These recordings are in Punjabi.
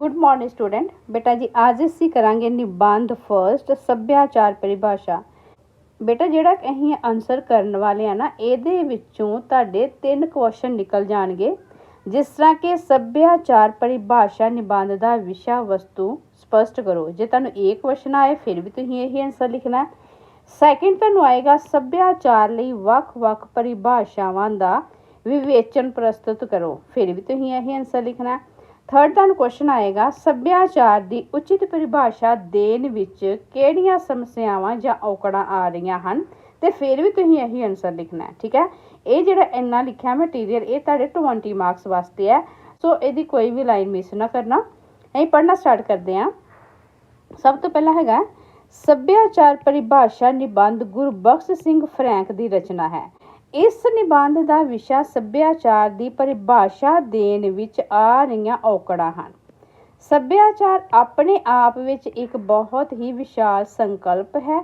ਗੁੱਡ ਮਾਰਨਿੰਗ ਸਟੂਡੈਂਟ ਬੇਟਾ ਜੀ ਅੱਜ ਅਸੀਂ ਕਰਾਂਗੇ ਨਿਬੰਧ ਫਰਸਟ ਸੱਭਿਆਚਾਰ ਪਰਿਭਾਸ਼ਾ ਬੇਟਾ ਜਿਹੜਾ ਅਸੀਂ ਆਨਸਰ ਕਰਨ ਵਾਲੇ ਆ ਨਾ ਇਹਦੇ ਵਿੱਚੋਂ ਤੁਹਾਡੇ ਤਿੰਨ ਕੁਐਸਚਨ ਨਿਕਲ ਜਾਣਗੇ ਜਿਸ ਤਰ੍ਹਾਂ ਕਿ ਸੱਭਿਆਚਾਰ ਪਰਿਭਾਸ਼ਾ ਨਿਬੰਧ ਦਾ ਵਿਸ਼ਾ ਵਸਤੂ ਸਪਸ਼ਟ ਕਰੋ ਜੇ ਤੁਹਾਨੂੰ ਇਹ ਕੁਐਸਚਨ ਆਏ ਫਿਰ ਵੀ ਤੁਸੀਂ ਇਹੀ ਆਨਸਰ ਲਿਖਣਾ ਸੈਕਿੰਡ ਤੁਹਾਨੂੰ ਆਏਗਾ ਸੱਭਿਆਚਾਰ ਲਈ ਵੱਖ-ਵੱਖ ਪਰਿਭਾਸ਼ਾਵਾਂ ਦਾ ਵਿਵੇਚਨ ਪ੍ਰਸਤੁਤ ਕਰੋ ਫਿਰ ਵੀ ਤੁਸੀਂ ਇਹੀ ਆਨਸਰ ਲਿਖਣਾ ਥਰਡ ਤੁਹਾਨੂੰ ਕੁਐਸਚਨ ਆਏਗਾ, ਸੱਭਿਆਚਾਰ ਦੀ ਉਚਿਤ ਪਰਿਭਾਸ਼ਾ ਦੇਣ ਵਿੱਚ ਕਿਹੜੀਆਂ ਸਮੱਸਿਆਵਾਂ ਜਾਂ ਔਕੜਾਂ ਆ ਰਹੀਆਂ ਹਨ? ਤੇ ਫਿਰ ਵੀ ਤੁਸੀਂ ਇਹੀ ਆਨਸਰ ਲਿਖਣਾ ਹੈ, ਠੀਕ ਹੈ? ਇਹ ਜਿਹੜਾ ਇੰਨਾ ਲਿਖਿਆ ਮਟੀਰੀਅਲ ਇਹ ਤੁਹਾਡੇ 20 ਮਾਰਕਸ ਵਾਸਤੇ ਹੈ ਸੋ ਇਹਦੀ ਕੋਈ ਵੀ ਲਾਈਨ ਮਿਸ ਨਾ ਕਰਨਾ। ਅਸੀਂ ਪੜ੍ਹਨਾ ਸਟਾਰਟ ਕਰਦੇ ਹਾਂ। ਸਭ ਤੋਂ ਪਹਿਲਾਂ ਹੈਗਾ, ਸੱਭਿਆਚਾਰ ਪਰਿਭਾਸ਼ਾ ਨਿਬੰਧ ਗੁਰਬਖਸ਼ ਸਿੰਘ ਫਰੈਂਕ ਦੀ ਰਚਨਾ ਹੈ। ਇਸ ਨਿਬੰਧ ਦਾ ਵਿਸ਼ਾ ਸੱਭਿਆਚਾਰ ਦੀ ਪਰਿਭਾਸ਼ਾ ਦੇਣ ਵਿੱਚ ਆ ਰਹੀਆਂ ਔਕੜਾਂ ਹਨ। ਸੱਭਿਆਚਾਰ ਆਪਣੇ ਆਪ ਵਿੱਚ ਇੱਕ ਬਹੁਤ ਹੀ ਵਿਸ਼ਾਲ ਸੰਕਲਪ ਹੈ।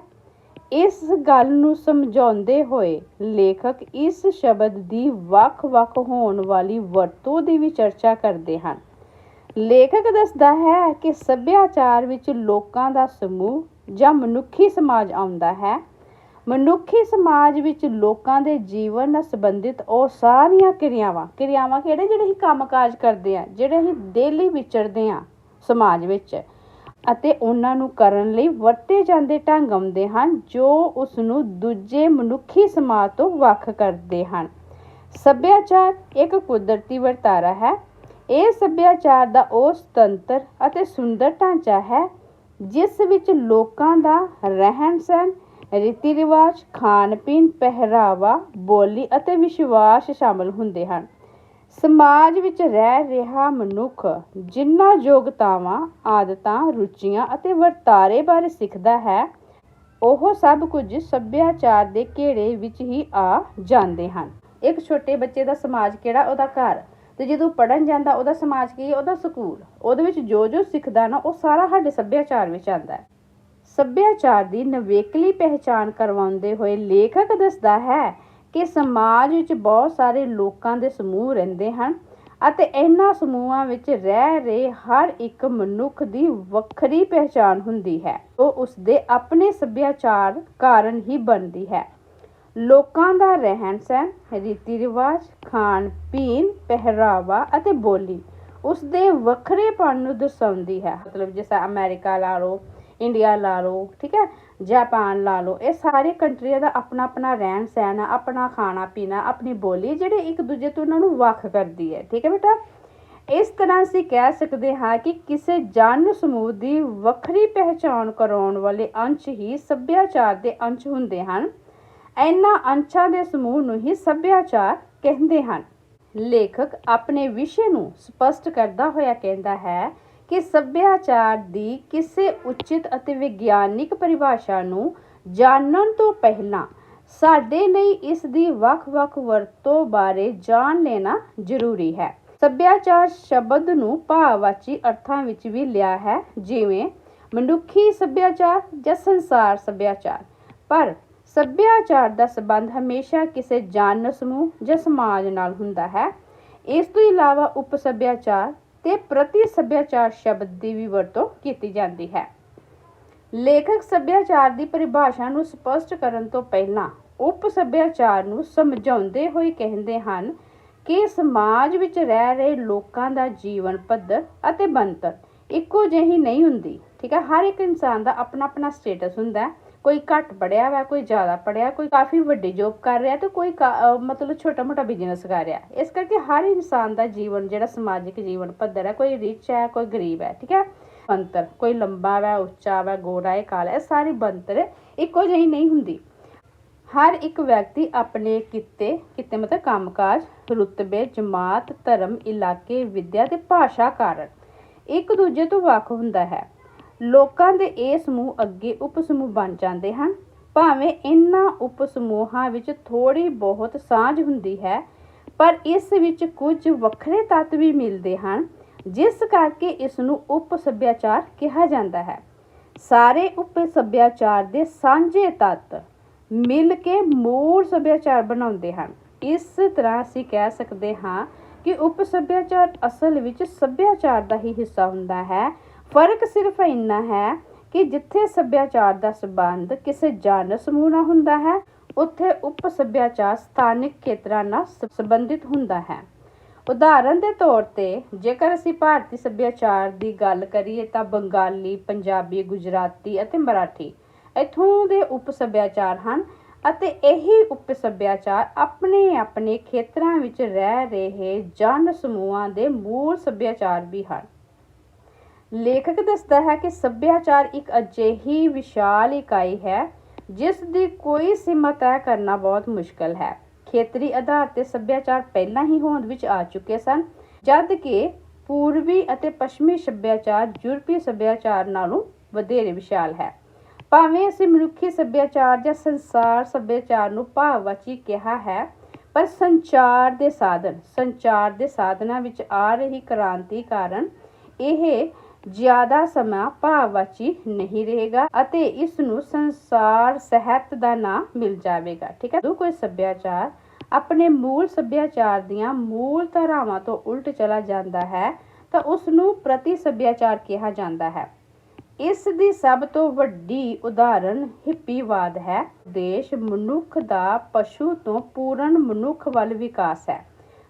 ਇਸ ਗੱਲ ਨੂੰ ਸਮਝਾਉਂਦੇ ਹੋਏ ਲੇਖਕ ਇਸ ਸ਼ਬਦ ਦੀ ਵੱਖ-ਵੱਖ ਹੋਣ ਵਾਲੀ ਵਰਤੋਂ ਦੀ ਵੀ ਚਰਚਾ ਕਰਦੇ ਹਨ। ਲੇਖਕ ਦੱਸਦਾ ਹੈ ਕਿ ਸੱਭਿਆਚਾਰ ਵਿੱਚ ਲੋਕਾਂ ਦਾ ਸਮੂਹ ਜਾਂ ਮਨੁੱਖੀ ਸਮਾਜ ਆਉਂਦਾ ਹੈ। ਮਨੁੱਖੀ ਸਮਾਜ ਵਿੱਚ ਲੋਕਾਂ ਦੇ ਜੀਵਨ ਨਾਲ ਸੰਬੰਧਿਤ ਉਹ ਸਾਰੀਆਂ ਕਿਰਿਆਵਾਂ ਕਿਰਿਆਵਾਂ ਕਿਹੜੇ ਜਿਹੜੇ ਅਸੀਂ ਕੰਮਕਾਜ ਕਰਦੇ ਆ ਜਿਹੜੇ ਅਸੀਂ ਡੇਲੀ ਵਿਚਰਦੇ ਆ ਸਮਾਜ ਵਿੱਚ ਅਤੇ ਉਹਨਾਂ ਨੂੰ ਕਰਨ ਲਈ ਵਰਤੇ ਜਾਂਦੇ ਢੰਗ ਆਉਂਦੇ ਹਨ, ਜੋ ਉਸ ਨੂੰ ਦੂਜੇ ਮਨੁੱਖੀ ਸਮਾਜ ਤੋਂ ਵੱਖ ਕਰਦੇ ਹਨ। ਸੱਭਿਆਚਾਰ ਇੱਕ ਕੁਦਰਤੀ ਵਰਤਾਰਾ ਹੈ। ਇਹ ਸੱਭਿਆਚਾਰ ਦਾ ਉਹ ਸੁਤੰਤਰ ਅਤੇ ਸੁੰਦਰ ਢਾਂਚਾ ਹੈ, ਜਿਸ ਵਿੱਚ ਲੋਕਾਂ ਦਾ ਰਹਿਣ ਸਹਿਣ ਰੀਤੀ ਰਿਵਾਜ ਖਾਣ ਪੀਣ ਪਹਿਰਾਵਾ, ਬੋਲੀ ਅਤੇ ਵਿਸ਼ਵਾਸ ਸ਼ਾਮਲ ਹੁੰਦੇ ਹਨ। ਸਮਾਜ ਵਿੱਚ ਰਹਿ ਰਿਹਾ ਮਨੁੱਖ ਜਿਨ੍ਹਾਂ ਯੋਗਤਾਵਾਂ, ਆਦਤਾਂ, ਰੁਚੀਆਂ ਅਤੇ ਵਰਤਾਰੇ ਬਾਰੇ ਸਿੱਖਦਾ ਹੈ, ਉਹ ਸਭ ਕੁਝ ਸੱਭਿਆਚਾਰ ਦੇ ਘੇੜੇ ਵਿੱਚ ਹੀ ਆ ਜਾਂਦੇ ਹਨ। ਇੱਕ ਛੋਟੇ ਬੱਚੇ ਦਾ ਸਮਾਜ ਕਿਹੜਾ? ਉਹਦਾ ਘਰ। ਤੇ ਜਦੋਂ ਪੜਨ ਜਾਂਦਾ, ਉਹਦਾ ਸਮਾਜ ਕੀ? ਹੈ ਉਹਦਾ ਸਕੂਲ। ਉਹਦੇ ਵਿੱਚ ਜੋ ਜੋ ਸਿੱਖਦਾ ਨਾ, ਉਹ ਸਾਰਾ ਸਾਡੇ ਸੱਭਿਆਚਾਰ ਵਿੱਚ ਆਉਂਦਾ ਹੈ। ਸੱਭਿਆਚਾਰ ਦੀ ਨਿਵੇਕਲੀ ਪਹਿਚਾਨ ਕਰਵਾਉਂਦੇ ਹੋਏ ਲੇਖਕ ਦੱਸਦਾ ਹੈ ਕਿ ਸਮਾਜ ਵਿੱਚ ਬਹੁਤ ਸਾਰੇ ਲੋਕਾਂ ਦੇ ਸਮੂਹ ਰਹਿੰਦੇ ਹਨ ਅਤੇ ਇਹਨਾਂ ਸਮੂਹਾਂ ਵਿੱਚ ਰਹਿ ਰਹੇ ਹਰ ਇੱਕ ਮਨੁੱਖ ਦੀ ਵੱਖਰੀ ਪਹਿਚਾਨ ਹੁੰਦੀ ਹੈ। ਉਹ ਉਸਦੇ ਆਪਣੇ ਸੱਭਿਆਚਾਰ ਕਾਰਨ ਹੀ ਬਣਦੀ ਹੈ। ਲੋਕਾਂ ਦਾ ਰਹਿਣ ਸਹਿਣ, ਰੀਤੀ ਰਿਵਾਜ, ਖਾਣ ਪੀਣ, ਪਹਿਰਾਵਾ ਅਤੇ ਬੋਲੀ ਉਸਦੇ ਵੱਖਰੇਪਣ ਨੂੰ ਦਰਸਾਉਂਦੀ ਹੈ। ਮਤਲਬ ਜਿਸ ਤਰ੍ਹਾਂ ਅਮਰੀਕਾ ਲਾ ਲਓ ਇੰਡੀਆ ਲਾ ਲਓ, ਠੀਕ ਹੈ? ਜਾਪਾਨ ਲਾ ਲਓ, ਇਹ ਸਾਰੇ ਕੰਟਰੀਆਂ ਦਾ ਆਪਣਾ ਆਪਣਾ ਰਹਿਣ ਸਹਿਣ ਆ, ਆਪਣਾ ਖਾਣਾ ਪੀਣਾ, ਆਪਣੀ ਬੋਲੀ ਜਿਹੜੇ ਇੱਕ ਦੂਜੇ ਤੋਂ ਉਹਨਾਂ ਨੂੰ ਵੱਖ ਕਰਦੀ ਹੈ, ਠੀਕ ਹੈ ਬੇਟਾ? ਇਸ ਤਰ੍ਹਾਂ ਅਸੀਂ ਕਹਿ ਸਕਦੇ ਹਾਂ ਕਿ ਕਿਸੇ ਜਨ ਸਮੂਹ ਦੀ ਵੱਖਰੀ ਪਹਿਚਾਣ ਕਰਾਉਣ ਵਾਲੇ ਅੰਸ਼ ਹੀ ਸੱਭਿਆਚਾਰ ਦੇ ਅੰਸ਼ ਹੁੰਦੇ ਹਨ। ਇਹਨਾਂ ਅੰਸ਼ਾਂ ਦੇ ਸਮੂਹ ਨੂੰ ਹੀ ਸੱਭਿਆਚਾਰ ਕਹਿੰਦੇ ਹਨ। ਲੇਖਕ ਆਪਣੇ ਵਿਸ਼ੇ ਨੂੰ ਸਪਸ਼ਟ ਕਰਦਾ ਹੋਇਆ ਕਹਿੰਦਾ ਹੈ ਕਿ ਸੱਭਿਆਚਾਰ ਦੀ ਕਿਸੇ ਉਚਿਤ ਅਤੇ ਵਿਗਿਆਨਿਕ ਪਰਿਭਾਸ਼ਾ ਨੂੰ ਜਾਣਨ ਤੋਂ ਪਹਿਲਾਂ ਸਾਡੇ ਲਈ ਇਸ ਦੀ ਵੱਖ-ਵੱਖ ਵਰਤੋਂ ਬਾਰੇ ਜਾਣ ਲੈਣਾ ਜ਼ਰੂਰੀ ਹੈ। ਸੱਭਿਆਚਾਰ ਸ਼ਬਦ ਨੂੰ ਭਾਵਵਾਚੀ ਅਰਥਾਂ ਵਿੱਚ ਵੀ ਲਿਆ ਹੈ, ਜਿਵੇਂ ਮਨੁੱਖੀ ਸੱਭਿਆਚਾਰ ਜਾਂ ਸੰਸਾਰ ਸੱਭਿਆਚਾਰ। ਪਰ ਸੱਭਿਆਚਾਰ ਦਾ ਸੰਬੰਧ ਹਮੇਸ਼ਾ ਕਿਸੇ ਜਨ, ਸਮੂਹ ਜਾਂ ਸਮਾਜ ਨਾਲ ਹੁੰਦਾ ਹੈ। ਇਸ ਤੋਂ ਇਲਾਵਾ ਉਪ ਸੱਭਿਆਚਾਰ ਤੇ ਪ੍ਰਤੀ ਸੱਭਿਆਚਾਰ ਸ਼ਬਦ ਦੀ ਵੀ ਵਰਤੋਂ ਕੀਤੀ ਜਾਂਦੀ ਹੈ। ਲੇਖਕ ਸੱਭਿਆਚਾਰ ਦੀ ਪਰਿਭਾਸ਼ਾ ਨੂੰ ਸਪਸ਼ਟ ਕਰਨ ਤੋਂ ਪਹਿਲਾਂ ਉਪ ਸੱਭਿਆਚਾਰ ਨੂੰ ਸਮਝਾਉਂਦੇ ਹੋਏ ਕਹਿੰਦੇ ਹਨ ਕਿ ਸਮਾਜ ਵਿੱਚ ਰਹਿ ਰਹੇ ਲੋਕਾਂ ਦਾ ਜੀਵਨ ਪੱਧਰ ਅਤੇ ਬਣਤਰ ਇੱਕੋ ਜਿਹੀ ਨਹੀਂ ਹੁੰਦੀ। ਠੀਕ ਹੈ, ਹਰ ਇੱਕ ਇਨਸਾਨ ਦਾ ਆਪਣਾ ਆਪਣਾ ਸਟੇਟਸ ਹੁੰਦਾ ਹੈ। ਕੋਈ ਘੱਟ ਪੜਿਆ ਵਾ, ਕੋਈ ਜ਼ਿਆਦਾ ਪੜਿਆ ਕੋਈ ਕਾਫੀ ਵੱਡੀ ਜੋਬ ਕਰ ਰਿਹਾ ਤੇ ਕੋਈ ਮਤਲਬ ਛੋਟਾ ਮੋਟਾ ਬਿਜ਼ਨਸ ਕਰ ਰਿਹਾ। ਇਸ ਕਰਕੇ ਹਰ ਇਨਸਾਨ ਦਾ ਜੀਵਨ, ਜਿਹੜਾ ਸਮਾਜਿਕ ਜੀਵਨ ਪੱਧਰ ਹੈ, ਕੋਈ ਰਿਚ ਹੈ, ਕੋਈ ਗਰੀਬ ਹੈ, ਠੀਕ ਹੈ? ਬੰਤਰ ਕੋਈ ਲੰਬਾ ਵਾ, ਉੱਚਾ ਵਾ, ਗੋਰਾ ਹੈ, ਕਾਲਾ, ਇਹ ਸਾਰੀ ਬੰਤਰ ਇੱਕੋ ਜਿਹੀ ਨਹੀਂ ਹੁੰਦੀ। ਹਰ ਇੱਕ ਵਿਅਕਤੀ ਆਪਣੇ ਕਿੱਤੇ ਕਿੱਤੇ ਮਤਲਬ ਕੰਮਕਾਜ, ਰੁਤਬੇ, ਜਮਾਤ, ਧਰਮ, ਇਲਾਕੇ, ਵਿੱਦਿਆ ਤੇ ਭਾਸ਼ਾ ਕਾਰਨ ਇੱਕ ਦੂਜੇ ਤੋਂ ਵੱਖ ਹੁੰਦਾ ਹੈ। ਲੋਕਾਂ ਦੇ ਇਹ ਸਮੂਹ ਅੱਗੇ ਉਪ ਸਮੂਹ ਬਣ ਜਾਂਦੇ ਹਨ। ਭਾਵੇਂ ਇਹਨਾਂ ਉਪ ਸਮੂਹਾਂ ਵਿੱਚ ਥੋੜੀ ਬਹੁਤ ਸਾਂਝ ਹੁੰਦੀ ਹੈ, ਪਰ ਇਸ ਵਿੱਚ ਕੁਝ ਵੱਖਰੇ ਤੱਤ ਵੀ ਮਿਲਦੇ ਹਨ, ਜਿਸ ਕਰਕੇ ਇਸ ਨੂੰ ਉਪ ਸੱਭਿਆਚਾਰ ਕਿਹਾ ਜਾਂਦਾ ਹੈ। ਸਾਰੇ ਉਪ ਸੱਭਿਆਚਾਰ ਦੇ ਸਾਂਝੇ ਤੱਤ ਮਿਲ ਕੇ ਮੂਲ ਸੱਭਿਆਚਾਰ ਬਣਾਉਂਦੇ ਹਨ। ਇਸ ਤਰ੍ਹਾਂ ਅਸੀਂ ਕਹਿ ਸਕਦੇ ਹਾਂ ਕਿ ਉਪ ਸੱਭਿਆਚਾਰ ਅਸਲ ਵਿੱਚ ਸੱਭਿਆਚਾਰ ਦਾ ਹੀ ਹਿੱਸਾ ਹੁੰਦਾ ਹੈ ਫ਼ਰਕ ਸਿਰਫ ਇੰਨਾ ਹੈ ਕਿ ਜਿੱਥੇ ਸੱਭਿਆਚਾਰ ਦਾ ਸਬੰਧ ਕਿਸੇ ਜਨ ਸਮੂਹ ਨਾਲ ਹੁੰਦਾ ਹੈ, ਉੱਥੇ ਉਪ ਸੱਭਿਆਚਾਰ ਸਥਾਨਕ ਖੇਤਰਾਂ ਨਾਲ ਸ- ਸੰਬੰਧਿਤ ਹੁੰਦਾ ਹੈ। ਉਦਾਹਰਨ ਦੇ ਤੌਰ ਤੇ, ਜੇਕਰ ਅਸੀਂ ਭਾਰਤੀ ਸੱਭਿਆਚਾਰ ਦੀ ਗੱਲ ਕਰੀਏ ਤਾਂ ਬੰਗਾਲੀ, ਪੰਜਾਬੀ, ਗੁਜਰਾਤੀ ਅਤੇ ਮਰਾਠੀ ਇੱਥੋਂ ਦੇ ਉਪ ਸੱਭਿਆਚਾਰ ਹਨ ਅਤੇ ਇਹੀ ਉਪ ਸੱਭਿਆਚਾਰ ਆਪਣੇ ਆਪਣੇ ਖੇਤਰਾਂ ਵਿੱਚ ਰਹਿ ਰਹੇ ਜਨ ਸਮੂਹਾਂ ਦੇ ਮੂਲ ਸੱਭਿਆਚਾਰ ਵੀ ਹਨ। ਲੇਖਕ ਦੱਸਦਾ ਹੈ ਕਿ ਸੱਭਿਆਚਾਰ ਇੱਕ ਅਜਿਹੀ ਵਿਸ਼ਾਲ ਇਕਾਈ ਹੈ, ਜਿਸ ਦੀ ਕੋਈ ਸੀਮਾ ਤੈਅ ਕਰਨਾ ਬਹੁਤ ਮੁਸ਼ਕਲ ਹੈ। ਖੇਤਰੀ ਆਧਾਰ ਤੇ ਸੱਭਿਆਚਾਰ ਪਹਿਲਾਂ ਹੀ ਹੋਂਦ ਵਿੱਚ ਆ ਚੁੱਕੇ ਸਨ, ਜਦ ਕਿ ਪੂਰਬੀ ਅਤੇ ਪੱਛਮੀ ਸੱਭਿਆਚਾਰ ਯੂਰਪੀ ਸੱਭਿਆਚਾਰ ਨਾਲੋਂ ਵਧੇਰੇ ਵਿਸ਼ਾਲ ਹੈ। ਭਾਵੇਂ ਅਸੀਂ ਮਨੁੱਖੀ ਸੱਭਿਆਚਾਰ ਜਾਂ ਸੰਸਾਰ ਸੱਭਿਆਚਾਰ ਨੂੰ ਭਾਵਵਾਚੀ ਕਿਹਾ ਹੈ, ਪਰ ਸੰਚਾਰ ਦੇ ਸਾਧਨ, ਸੰਚਾਰ ਦੇ ਸਾਧਨਾਂ ਵਿੱਚ ਆ ਰਹੀ ਕ੍ਰਾਂਤੀ ਕਾਰਨ ਇਹ ਜ਼ਿਆਦਾ ਸਮਾਂ ਭਾਵਵਾਚੀ ਨਹੀਂ ਰਹੇਗਾ ਅਤੇ ਇਸ ਨੂੰ ਸੰਸਾਰ ਸਹਿਤ ਦਾ ਨਾਮ ਮਿਲ ਜਾਵੇਗਾ, ਠੀਕ ਹੈ? ਜਦੋਂ ਕੋਈ ਸੱਭਿਆਚਾਰ ਆਪਣੇ ਮੂਲ ਸੱਭਿਆਚਾਰ ਦੀਆਂ ਮੂਲ ਧਾਰਾਵਾਂ ਤੋਂ ਉਲਟ ਚਲਾ ਜਾਂਦਾ ਹੈ, ਤਾਂ ਉਸ ਨੂੰ ਪ੍ਰਤੀ ਸੱਭਿਆਚਾਰ ਕਿਹਾ ਜਾਂਦਾ ਹੈ। ਇਸ ਦੀ ਸਭ ਤੋਂ ਵੱਡੀ ਉਦਾਹਰਣ ਹਿੱਪੀਵਾਦ ਹੈ। ਦੇਸ਼ ਮਨੁੱਖ ਦਾ ਪਸ਼ੂ ਤੋਂ ਪੂਰਨ ਮਨੁੱਖ ਵੱਲ ਵਿਕਾਸ ਹੈ।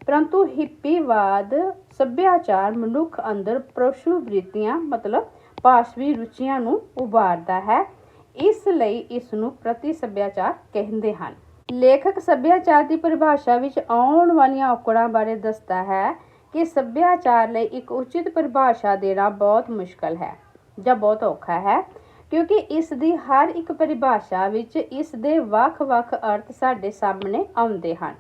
ਪਰੰਤੂ ਹਿੱਪੀਵਾਦ ਸੱਭਿਆਚਾਰ ਮਨੁੱਖ ਅੰਦਰ ਪਸ਼ੂ ਵ੍ਰਿਤੀਆਂ ਮਤਲਬ ਪਾਸ਼ਵੀ ਰੁਚੀਆਂ ਨੂੰ ਉਭਾਰਦਾ ਹੈ, ਇਸ ਲਈ ਇਸ ਨੂੰ ਪ੍ਰਤੀ ਸੱਭਿਆਚਾਰ ਕਹਿੰਦੇ ਹਨ। ਲੇਖਕ ਸੱਭਿਆਚਾਰ ਦੀ ਪਰਿਭਾਸ਼ਾ ਵਿੱਚ ਆਉਣ ਵਾਲੀਆਂ ਔਕੜਾਂ ਬਾਰੇ ਦੱਸਦਾ ਹੈ ਕਿ ਸੱਭਿਆਚਾਰ ਲਈ ਇੱਕ ਉਚਿਤ ਪਰਿਭਾਸ਼ਾ ਦੇਣਾ ਬਹੁਤ ਮੁਸ਼ਕਲ ਹੈ ਜਾਂ ਬਹੁਤ ਔਖਾ ਹੈ, ਕਿਉਂਕਿ ਇਸ ਦੀ ਹਰ ਇੱਕ ਪਰਿਭਾਸ਼ਾ ਵਿੱਚ ਇਸ ਦੇ ਵੱਖ-ਵੱਖ ਅਰਥ ਸਾਡੇ ਸਾਹਮਣੇ ਆਉਂਦੇ ਹਨ।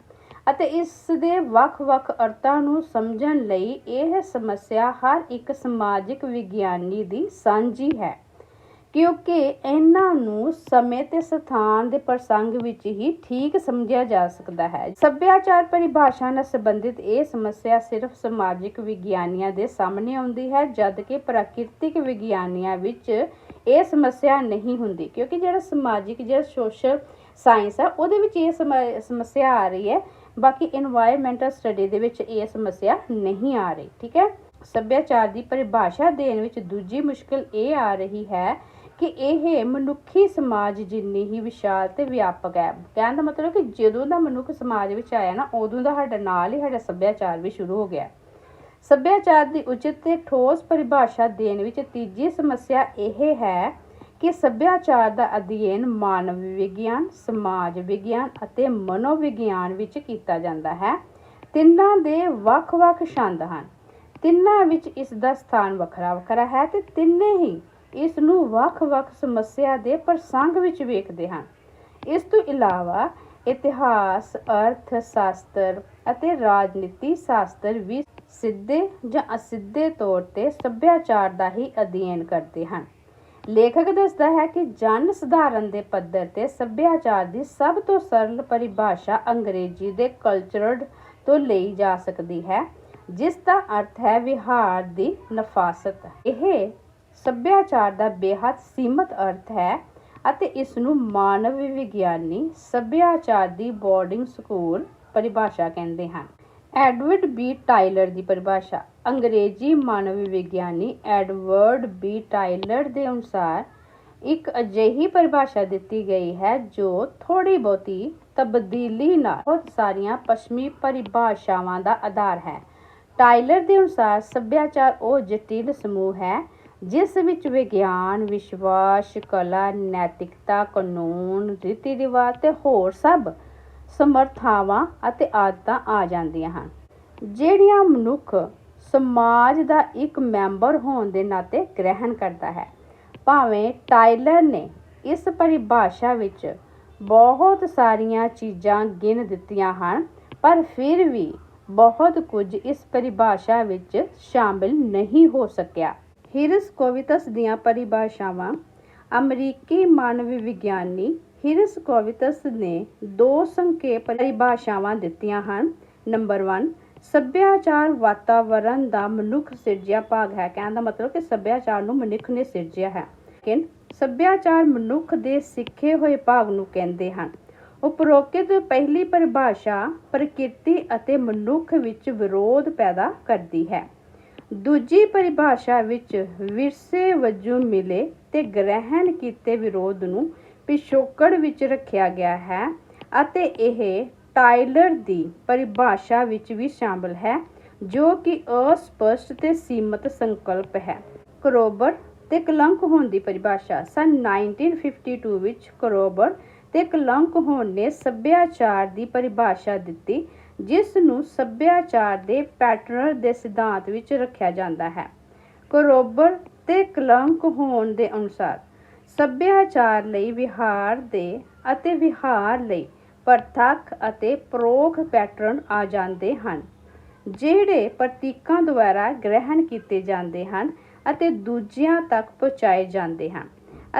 ਅਤੇ ਇਸ ਦੇ ਵੱਖ-ਵੱਖ ਅਰਥਾਂ ਨੂੰ ਸਮਝਣ ਲਈ ਇਹ ਸਮੱਸਿਆ ਹਰ ਇੱਕ ਸਮਾਜਿਕ ਵਿਗਿਆਨੀ ਦੀ ਸਾਂਝੀ ਹੈ, ਕਿਉਂਕਿ ਇਹਨਾਂ ਨੂੰ ਸਮੇਂ ਤੇ ਸਥਾਨ ਦੇ ਪ੍ਰਸੰਗ ਵਿੱਚ ਹੀ ਠੀਕ ਸਮਝਿਆ ਜਾ ਸਕਦਾ ਹੈ। ਸੱਭਿਆਚਾਰ ਪਰਿਭਾਸ਼ਾ ਨਾਲ ਸੰਬੰਧਿਤ ਇਹ ਸਮੱਸਿਆ ਸਿਰਫ ਸਮਾਜਿਕ ਵਿਗਿਆਨੀਆਂ ਦੇ ਸਾਹਮਣੇ ਆਉਂਦੀ ਹੈ, ਜਦਕਿ ਪ੍ਰਾਕਿਰਤਿਕ ਵਿਗਿਆਨੀਆਂ ਵਿੱਚ ਇਹ ਸਮੱਸਿਆ ਨਹੀਂ ਹੁੰਦੀ, ਕਿਉਂਕਿ ਜਿਹੜਾ ਸਮਾਜਿਕ, ਜਿਹੜਾ ਸੋਸ਼ਲ ਸਾਇੰਸ ਹੈ ਉਹਦੇ ਵਿੱਚ ਇਹ ਸਮੱਸਿਆ ਆ ਰਹੀ ਹੈ ਬਾਕੀ এনवायरमेंटਲ ਸਟੱਡੀ ਦੇ ਵਿੱਚ ਇਹ ਸਮੱਸਿਆ ਨਹੀਂ ਆ ਰਹੀ, ਠੀਕ ਹੈ? ਸੱਭਿਆਚਾਰ ਦੀ ਪਰਿਭਾਸ਼ਾ ਦੇਣ ਵਿੱਚ ਦੂਜੀ ਮੁਸ਼ਕਲ ਇਹ ਆ ਰਹੀ ਹੈ ਕਿ ਇਹ ਮਨੁੱਖੀ ਸਮਾਜ ਜਿੰਨੀ ਹੀ ਵਿਸ਼ਾਲ ਤੇ ਵਿਆਪਕ ਹੈ। ਕਹਿਣ ਦਾ ਮਤਲਬ ਕਿ ਜਦੋਂ ਦਾ ਮਨੁੱਖ ਸਮਾਜ ਵਿੱਚ ਆਇਆ ਨਾ, ਉਦੋਂ ਦਾ ਸਾਡਾ ਨਾਲ ਹੀ ਸਾਡਾ ਸੱਭਿਆਚਾਰ ਵੀ ਸ਼ੁਰੂ ਹੋ ਗਿਆ। ਸੱਭਿਆਚਾਰ ਦੀ ਉਚਿਤ ਤੇ ਠੋਸ ਪਰਿਭਾਸ਼ਾ ਦੇਣ ਵਿੱਚ ਤੀਜੀ ਸਮੱਸਿਆ ਇਹ ਹੈ ਕਿ ਸੱਭਿਆਚਾਰ ਦਾ ਅਧਿਐਨ ਮਾਨਵ ਵਿਗਿਆਨ, ਸਮਾਜ ਵਿਗਿਆਨ ਅਤੇ ਮਨੋਵਿਗਿਆਨ ਵਿੱਚ ਕੀਤਾ ਜਾਂਦਾ ਹੈ। ਤਿੰਨਾਂ ਦੇ ਵੱਖ-ਵੱਖ ਛੰਦ ਹਨ। ਤਿੰਨਾਂ ਵਿੱਚ ਇਸ ਦਾ ਸਥਾਨ ਵੱਖਰਾ ਵੱਖਰਾ ਹੈ ਤੇ ਤਿੰਨੇ ਹੀ ਇਸ ਨੂੰ ਵੱਖ-ਵੱਖ ਸਮੱਸਿਆ ਦੇ ਪ੍ਰਸੰਗ ਵਿੱਚ ਵੇਖਦੇ ਹਨ। ਇਸ ਤੋਂ ਇਲਾਵਾ ਇਤਿਹਾਸ ਅਰਥ ਸ਼ਾਸਤਰ ਅਤੇ ਰਾਜਨੀਤੀ ਸ਼ਾਸਤਰ ਵੀ ਸਿੱਧੇ ਜਾਂ ਅਸਿੱਧੇ ਤੌਰ ਤੇ ਸੱਭਿਆਚਾਰ ਦਾ ਹੀ ਅਧਿਐਨ ਕਰਦੇ ਹਨ। ਲੇਖਕ ਦੱਸਦਾ ਹੈ ਕਿ ਜਨ ਸਧਾਰਨ ਦੇ ਪੱਧਰ ਤੇ ਸੱਭਿਆਚਾਰ ਦੀ ਸਭ ਤੋਂ ਸਰਲ ਪਰਿਭਾਸ਼ਾ ਅੰਗਰੇਜ਼ੀ ਦੇ ਕਲਚਰਡ ਤੋਂ ਲਈ ਜਾ ਸਕਦੀ ਹੈ, ਜਿਸ ਦਾ ਅਰਥ ਹੈ ਵਿਹਾਰ ਦੀ ਨਫਾਸਤ। ਇਹ ਸੱਭਿਆਚਾਰ ਦਾ ਬੇਹੱਦ ਸੀਮਤ ਅਰਥ ਹੈ ਅਤੇ ਇਸ ਨੂੰ ਮਾਨਵ ਵਿਗਿਆਨੀ ਸੱਭਿਆਚਾਰ ਦੀ ਬੋਰਡਿੰਗ ਸਕੂਲ ਪਰਿਭਾਸ਼ਾ ਕਹਿੰਦੇ ਹਨ। ਐਡਵਰਡ ਬੀ ਟਾਇਲਰ ਦੀ ਪਰਿਭਾਸ਼ਾ। ਅੰਗਰੇਜ਼ੀ ਮਾਨਵ ਵਿਗਿਆਨੀ ਐਡਵਰਡ ਬੀ ਟਾਇਲਰ ਦੇ ਅਨੁਸਾਰ ਇੱਕ ਅਜਿਹੀ ਪਰਿਭਾਸ਼ਾ ਦਿੱਤੀ ਗਈ ਹੈ ਜੋ ਥੋੜੀ ਬਹੁਤੀ ਤਬਦੀਲੀ ਨਾਲ ਬਹੁਤ ਸਾਰੀਆਂ ਪੱਛਮੀ ਪਰਿਭਾਸ਼ਾਵਾਂ ਦਾ ਆਧਾਰ ਹੈ। ਟਾਇਲਰ ਦੇ ਅਨੁਸਾਰ ਸੱਭਿਆਚਾਰ ਉਹ ਜਟਿਲ ਸਮੂਹ ਹੈ, ਜਿਸ ਵਿੱਚ ਵਿਗਿਆਨ, ਵਿਸ਼ਵਾਸ, ਕਲਾ, ਨੈਤਿਕਤਾ, ਕਾਨੂੰਨ ਰੀਤੀ ਰਿਵਾਜ ਤੇ ਹੋਰ ਸਭ ਸਮਰਥਾਵਾਂ ਅਤੇ ਆਦਤਾਂ ਆ ਜਾਂਦੀਆਂ ਹਨ। ਜਿਹੜੀਆਂ ਮਨੁੱਖ ਸਮਾਜ ਦਾ ਇੱਕ ਮੈਂਬਰ ਹੋਣ ਦੇ ਨਾਤੇ ਗ੍ਰਹਿਣ ਕਰਦਾ ਹੈ। ਭਾਵੇਂ ਟਾਇਲਰ ਨੇ ਇਸ ਪਰਿਭਾਸ਼ਾ ਵਿੱਚ ਬਹੁਤ ਸਾਰੀਆਂ ਚੀਜ਼ਾਂ ਗਿਣ ਦਿੱਤੀਆਂ ਹਨ, ਪਰ ਫਿਰ ਵੀ ਬਹੁਤ ਕੁਝ ਇਸ ਪਰਿਭਾਸ਼ਾ ਵਿੱਚ ਸ਼ਾਮਿਲ ਨਹੀਂ ਹੋ ਸਕਿਆ। ਹਿਰਸ ਕੋਵਿਤਸ ਦੀਆਂ ਪਰਿਭਾਸ਼ਾਵਾਂ, ਅਮਰੀਕੀ ਮਾਨਵ ਵਿਗਿਆਨੀ ਹਿਰਸ ਨੇ ਦੋ ਸੰਖੇਪ ਪਰਿਭਾਸ਼ਾਵਾਂ ਦਿੱਤੀਆਂ ਹਨ। ਨੰਬਰ 1 ਸੱਭਿਆਚਾਰ ਵਾਤਾਵਰਣ ਦਾ ਮਨੁੱਖ ਸਿਰਜਿਆ ਭਾਗ ਹੈ। ਕਹਿਣ ਦਾ ਮਤਲਬ ਕਿ ਸੱਭਿਆਚਾਰ ਨੂੰ ਮਨੁੱਖ ਨੇ ਸਿਰਜਿਆ ਹੈ। ਲੇਕਿਨ ਸੱਭਿਆਚਾਰ ਮਨੁੱਖ ਦੇ ਸਿੱਖੇ ਹੋਏ ਭਾਗ ਨੂੰ ਕਹਿੰਦੇ ਹਨ। ਉਪਰੋਕਤ ਪਹਿਲੀ ਪਰਿਭਾਸ਼ਾ ਪ੍ਰਕਿਰਤੀ ਅਤੇ ਮਨੁੱਖ ਵਿੱਚ ਵਿਰੋਧ ਪੈਦਾ ਕਰਦੀ ਹੈ। ਦੂਜੀ ਪਰਿਭਾਸ਼ਾ ਵਿੱਚ ਵਿਰਸੇ ਵਜੋਂ ਮਿਲੇ ਤੇ ਗ੍ਰਹਿਣ ਕੀਤੇ ਵਿਰੋਧ ਨੂੰ ਪਿਛੋਕੜ ਵਿੱਚ ਰੱਖਿਆ ਗਿਆ ਹੈ ਅਤੇ ਇਹ ਟਾਇਲਰ ਦੀ ਪਰਿਭਾਸ਼ਾ ਵਿੱਚ ਵੀ ਸ਼ਾਮਲ ਹੈ, ਜੋ ਕਿ ਅਸਪਸ਼ਟ ਤੇ ਸੀਮਤ ਸੰਕਲਪ ਹੈ। ਕਰੋਬਰ ਤੇ ਕਲੰਕ ਹੋਣ ਦੀ ਪਰਿਭਾਸ਼ਾ ਸਨ 1952 ਵਿੱਚ ਕਰੋਬਰ ਤੇ ਕਲੰਕ ਹੋਣ ਨੇ ਸੱਭਿਆਚਾਰ ਦੀ ਪਰਿਭਾਸ਼ਾ ਦਿੱਤੀ, ਜਿਸ ਨੂੰ ਸੱਭਿਆਚਾਰ ਦੇ ਪੈਟਰਨਰ ਦੇ ਸਿਧਾਂਤ ਵਿੱਚ ਰੱਖਿਆ ਜਾਂਦਾ ਹੈ। ਕਰੋਬਰ ਤੇ ਕਲੰਕ ਹੋਣ ਦੇ ਅਨੁਸਾਰ ਸੱਭਿਆਚਾਰ ਲਈ ਵਿਹਾਰ ਦੇ ਅਤੇ ਵਿਹਾਰ ਲਈ ਪ੍ਰਤੱਖ ਅਤੇ ਪਰੋਖ ਪੈਟਰਨ ਆ ਜਾਂਦੇ ਹਨ, ਜਿਹੜੇ ਪ੍ਰਤੀਕਾਂ ਦੁਆਰਾ ਗ੍ਰਹਿਣ ਕੀਤੇ ਜਾਂਦੇ ਹਨ ਅਤੇ ਦੂਜਿਆਂ ਤੱਕ ਪਹੁੰਚਾਏ ਜਾਂਦੇ ਹਨ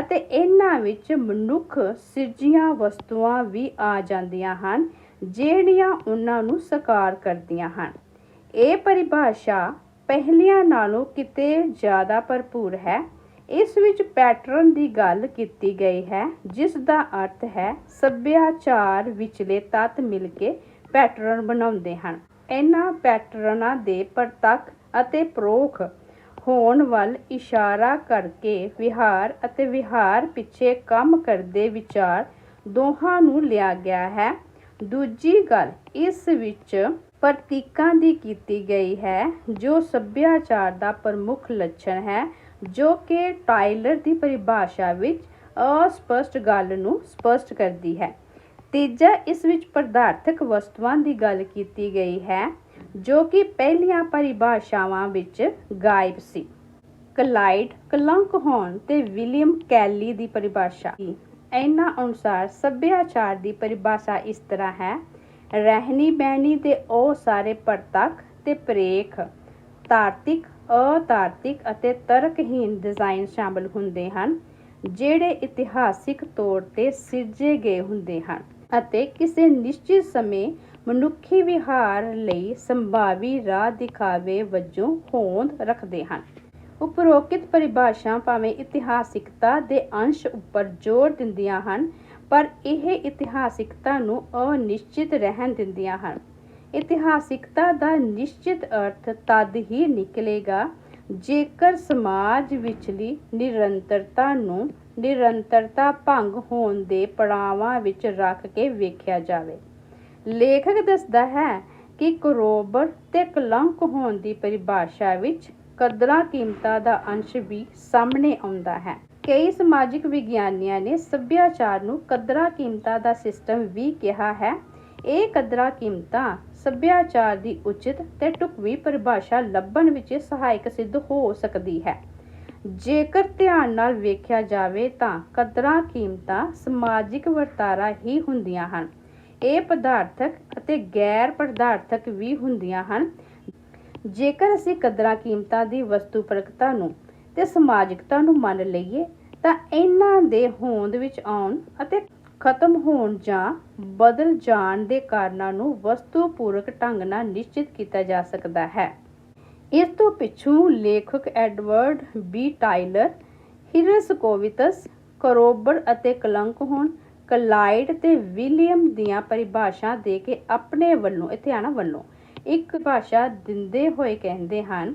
ਅਤੇ ਇਹਨਾਂ ਵਿੱਚ ਮਨੁੱਖ ਸਿਰਜੀਆਂ ਵਸਤੂਆਂ ਵੀ ਆ ਜਾਂਦੀਆਂ ਹਨ, ਜਿਹੜੀਆਂ ਉਹਨਾਂ ਨੂੰ ਸਾਕਾਰ ਕਰਦੀਆਂ ਹਨ। ਇਹ ਪਰਿਭਾਸ਼ਾ ਪਹਿਲੀਆਂ ਨਾਲੋਂ ਕਿਤੇ ਜ਼ਿਆਦਾ ਭਰਪੂਰ ਹੈ। ਇਸ ਵਿੱਚ ਪੈਟਰਨ ਦੀ ਗੱਲ ਕੀਤੀ ਗਈ ਹੈ, ਜਿਸ ਦਾ ਅਰਥ ਹੈ ਸੱਭਿਆਚਾਰ ਵਿਚਲੇ ਤੱਤ ਮਿਲ ਕੇ ਪੈਟਰਨ ਬਣਾਉਂਦੇ ਹਨ। ਇਹਨਾਂ ਪੈਟਰਨਾਂ ਦੇ ਪ੍ਰਤੱਖ ਅਤੇ ਪਰੋਖ ਹੋਣ ਵੱਲ ਇਸ਼ਾਰਾ ਕਰਕੇ ਵਿਹਾਰ ਅਤੇ ਵਿਹਾਰ ਪਿੱਛੇ ਕੰਮ ਕਰਦੇ ਵਿਚਾਰ ਦੋਹਾਂ ਨੂੰ ਲਿਆ ਗਿਆ ਹੈ। ਦੂਜੀ ਗੱਲ, ਇਸ ਵਿੱਚ ਪ੍ਰਤੀਕਾਂ ਦੀ ਕੀਤੀ ਗਈ ਹੈ, ਜੋ ਸੱਭਿਆਚਾਰ ਦਾ ਪ੍ਰਮੁੱਖ ਲੱਛਣ ਹੈ। ਜੋ ਕਿ ਟਾਇਲਰ ਦੀ ਪਰਿਭਾਸ਼ਾ ਵਿੱਚ ਅਸਪਸ਼ਟ ਗੱਲ ਨੂੰ ਸਪਸ਼ਟ ਕਰਦੀ ਹੈ। ਤੀਜਾ, ਇਸ ਵਿੱਚ ਪਦਾਰਥਕ ਵਸਤੂਆਂ ਦੀ ਗੱਲ ਕੀਤੀ ਗਈ ਹੈ, ਜੋ ਕਿ ਪਹਿਲੀਆਂ ਪਰਿਭਾਸ਼ਾਵਾਂ ਵਿੱਚ ਗਾਇਬ ਸੀ। ਕਲਾਈਡ, ਕਲੰਕ ਹੋਣ ਤੇ ਵਿਲੀਅਮ ਕੈਲੀ ਦੀ ਪਰਿਭਾਸ਼ਾ। ਇਹਨਾਂ ਅਨੁਸਾਰ ਸੱਭਿਆਚਾਰ ਦੀ ਪਰਿਭਾਸ਼ਾ ਇਸ ਤਰ੍ਹਾਂ ਹੈ ਰਹਿਣੀ ਬਹਿਣੀ ਦੇ ਉਹ ਸਾਰੇ ਪ੍ਰਤੱਖ ਤੇ ਪ੍ਰੇਖ, ਤਾਰਤਿਕ ਅਤਾਰਤਿਕ ਅਤੇ ਤਰਕਹੀਨ ਡਿਜ਼ਾਈਨ ਸ਼ਾਮਲ ਹੁੰਦੇ ਹਨ, ਜਿਹੜੇ ਇਤਿਹਾਸਿਕ ਤੌਰ ਤੇ ਸਿਰਜੇ ਗਏ ਹੁੰਦੇ ਹਨ ਅਤੇ ਕਿਸੇ ਨਿਸ਼ਚਿਤ ਸਮੇਂ ਮਨੁੱਖੀ ਵਿਹਾਰ ਲਈ ਸੰਭਾਵੀ ਰਾਹ ਦਿਖਾਵੇ ਵਜੋਂ ਹੋਂਦ ਰੱਖਦੇ ਹਨ। ਉਪਰੋਕਤ ਪਰਿਭਾਸ਼ਾ ਭਾਵੇਂ ਇਤਿਹਾਸਿਕਤਾ ਦੇ ਅੰਸ਼ ਉੱਪਰ ਜ਼ੋਰ ਦਿੰਦੀਆਂ ਹਨ, ਪਰ ਇਹ ਇਤਿਹਾਸਿਕਤਾ ਨੂੰ ਅਨਿਸ਼ਚਿਤ ਰਹਿਣ ਦਿੰਦੀਆਂ ਹਨ। ਇਤਿਹਾਸਿਕਤਾ ਦਾ ਨਿਸ਼ਚਿਤ ਅਰਥ ਤਦ ਹੀ ਨਿਕਲੇਗਾ ਜੇਕਰ ਸਮਾਜ ਵਿਚਲੀ ਨਿਰੰਤਰਤਾ ਨੂੰ ਨਿਰੰਤਰਤਾ ਭੰਗ ਹੋਣ ਦੇ ਪੜਾਵਾਂ ਵਿੱਚ ਰੱਖ ਕੇ ਵੇਖਿਆ ਜਾਵੇ। ਲੇਖਕ ਦੱਸਦਾ ਹੈ ਕਿ ਕਰੋਬਰ ਤੇ ਕਲੰਕ ਹੋਣ ਦੀ ਪਰਿਭਾਸ਼ਾ ਵਿੱਚ ਕਦਰਾਂ ਕੀਮਤਾਂ ਦਾ ਅੰਸ਼ ਵੀ ਸਾਹਮਣੇ ਆਉਂਦਾ ਹੈ। ਕਈ ਸਮਾਜਿਕ ਵਿਗਿਆਨੀਆਂ ਨੇ ਸੱਭਿਆਚਾਰ ਨੂੰ ਕਦਰਾਂ ਕੀਮਤਾਂ ਦਾ ਸਿਸਟਮ ਵੀ ਕਿਹਾ ਹੈ। ਇਹ ਕਦਰਾਂ ਕੀਮਤਾਂ ਸੱਭਿਆਚਾਰ ਦੀ ਉਚਿਤ ਤੇ ਢੁਕਵੀਂ ਪਰਿਭਾਸ਼ਾ ਲੱਭਣ ਵਿੱਚ ਸਹਾਇਕ ਸਿੱਧ ਹੋ ਸਕਦੀ ਹੈ। ਜੇਕਰ ਧਿਆਨ ਨਾਲ ਵੇਖਿਆ ਜਾਵੇ ਤਾਂ ਕਦਰਾਂ ਕੀਮਤਾਂ ਸਮਾਜਿਕ ਵਰਤਾਰਾ ਹੀ ਹੁੰਦੀਆਂ ਹਨ। ਇਹ ਪਦਾਰਥਕ ਅਤੇ ਗੈਰ ਪਦਾਰਥਕ ਵੀ ਹੁੰਦੀਆਂ ਹਨ। ਜੇਕਰ ਅਸੀਂ ਕਦਰਾਂ ਕੀਮਤਾਂ ਦੀ ਵਸਤੂ ਵਸਤੂਪਰਕਤਾ ਨੂੰ ਤੇ ਸਮਾਜਿਕਤਾ ਨੂੰ ਮੰਨ ਲਈਏ ਤਾਂ ਇਹਨਾਂ ਦੇ ਹੋਂਦ ਵਿੱਚ ਆਉਣ ਅਤੇ ਖਤਮ ਹੋਣ ਜਾਂ ਬਦਲ ਜਾਣ ਦੇ ਕਾਰਨਾਂ ਨੂੰ ਵਸਤੂਪੂਰਕ ਢੰਗ ਨਾਲ ਨਿਸ਼ਚਿਤ ਕੀਤਾ ਜਾ ਸਕਦਾ ਹੈ। ਇਸ ਤੋਂ ਪਿੱਛੋਂ ਲੇਖਕ Edward B Tylor Herskovits, Kroeber ਅਤੇ ਕਲੰਕ ਹੋਣ ਕਲਾਈਡ ਤੇ ਵਿਲੀਅਮ ਦੀਆਂ ਪਰਿਭਾਸ਼ਾ ਦੇ ਕੇ ਆਪਣੇ ਵੱਲੋਂ, ਇੱਥੇ ਆਣਾ ਵੱਲੋਂ, ਇੱਕ ਭਾਸ਼ਾ ਦਿੰਦੇ ਹੋਏ ਕਹਿੰਦੇ ਹਨ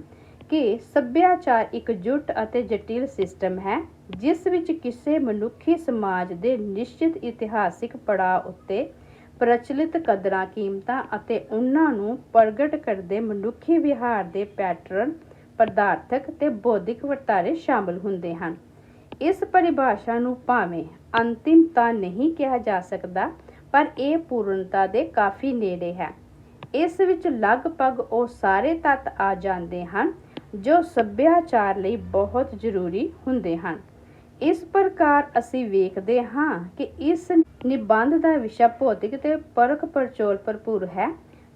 ਕਿ ਸੱਭਿਆਚਾਰ ਇੱਕ ਜੁੱਟ ਅਤੇ ਜਟਿਲ ਸਿਸਟਮ ਹੈ। ਜਿਸ ਵਿੱਚ ਕਿਸੇ ਮਨੁੱਖੀ ਸਮਾਜ ਦੇ ਨਿਸ਼ਚਿਤ ਇਤਿਹਾਸਿਕ ਪੜਾਅ ਉੱਤੇ ਪ੍ਰਚਲਿਤ ਕਦਰਾਂ, ਕੀਮਤਾਂ ਅਤੇ ਉਹਨਾਂ ਨੂੰ ਪ੍ਰਗਟ ਕਰਦੇ ਮਨੁੱਖੀ ਵਿਹਾਰ ਦੇ ਪੈਟਰਨ, ਪਦਾਰਥਕ ਤੇ ਬੌਧਿਕ ਵਰਤਾਰੇ ਸ਼ਾਮਲ ਹੁੰਦੇ ਹਨ। ਇਸ ਪਰਿਭਾਸ਼ਾ ਨੂੰ ਭਾਵੇਂ ਅੰਤਿਮ ਤਾਂ ਨਹੀਂ ਕਿਹਾ ਜਾ ਸਕਦਾ, ਪਰ ਇਹ ਪੂਰਨਤਾ ਦੇ ਕਾਫੀ ਨੇੜੇ ਹੈ। ਇਸ ਵਿੱਚ ਲਗਭਗ ਉਹ ਸਾਰੇ ਤੱਤ ਆ ਜਾਂਦੇ ਹਨ, ਜੋ ਸੱਭਿਆਚਾਰ ਲਈ ਬਹੁਤ ਜ਼ਰੂਰੀ ਹੁੰਦੇ ਹਨ। ਇਸ ਪ੍ਰਕਾਰ ਅਸੀਂ ਵੇਖਦੇ ਹਾਂ ਕਿ ਇਸ ਨਿਬੰਧ ਦਾ ਵਿਸ਼ਾ ਭੌਤਿਕ ਤੇ ਪਰਖ ਪਰਚੋਲ ਭਰਪੂਰ ਹੈ,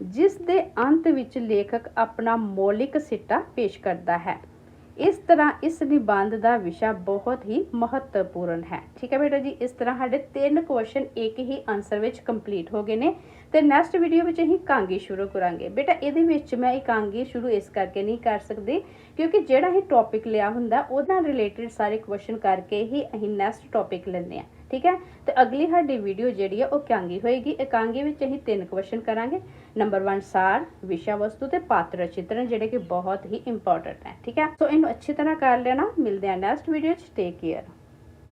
ਜਿਸ ਦੇ ਅੰਤ ਵਿੱਚ ਲੇਖਕ ਆਪਣਾ ਮੌਲਿਕ ਸਿੱਟਾ ਪੇਸ਼ ਕਰਦਾ ਹੈ। ਇਸ ਤਰ੍ਹਾਂ ਇਸ ਨਿਬੰਧ ਦਾ ਵਿਸ਼ਾ ਬਹੁਤ ਹੀ ਮਹੱਤਵਪੂਰਨ ਹੈ। ਠੀਕ ਹੈ ਬੇਟਾ ਜੀ, ਇਸ ਤਰ੍ਹਾਂ ਸਾਡੇ ਤਿੰਨ ਕੁਐਸਚਨ ਇੱਕ ਹੀ ਆਨਸਰ ਵਿੱਚ ਕੰਪਲੀਟ ਹੋ ਗਏ ਨੇ। ਤੇ ਨੈਕਸਟ ਵੀਡੀਓ ਵਿੱਚ ਅਸੀਂ ਕਾਂਗੀ ਸ਼ੁਰੂ ਕਰਾਂਗੇ। ਬੇਟਾ, ਇਹਦੇ ਵਿੱਚ ਮੈਂ ਇਕਾਂਗੀ ਸ਼ੁਰੂ ਇਸ ਕਰਕੇ ਨਹੀਂ ਕਰ ਸਕਦੀ ਕਿਉਂਕਿ ਜਿਹੜਾ ਇਹ ਟੌਪਿਕ ਲਿਆ ਹੁੰਦਾ, ਉਹਦਾ ਨਾਲ ਰਿਲੇਟਡ ਸਾਰੇ ਕੁਐਸਚਨ ਕਰਕੇ ਹੀ ਅਸੀਂ ਨੈਕਸਟ ਟੌਪਿਕ ਲੈਂਦੇ ਆ ਠੀਕ ਹੈ? ਤੇ ਅਗਲੀ ਸਾਡੀ ਵੀਡੀਓ ਜਿਹੜੀ ਹੈ ਉਹ ਕਾਂਗੀ ਹੋਏਗੀ। ਇਕਾਂਗੀ ਵਿੱਚ ਅਸੀਂ ਤਿੰਨ ਕੁਐਸਚਨ ਕਰਾਂਗੇ। ਨੰਬਰ 1 ਸਾਰ, ਵਿਸ਼ਾ ਵਸਤੂ ਤੇ ਪਾਤਰ ਚਿੱਤਰਨ ਜਿਹੜੇ ਕਿ ਬਹੁਤ ਹੀ ਇੰਪੋਰਟੈਂਟ ਹੈ, ਠੀਕ ਹੈ? ਸੋ ਇਹਨੂੰ ਅੱਛੀ ਤਰ੍ਹਾਂ ਕਰ ਲੈਣਾ ਮਿਲਦੇ ਹਾਂ ਨੈਕਸਟ ਵੀਡੀਓ 'ਚ ਟੇਕ ਕੇਅਰ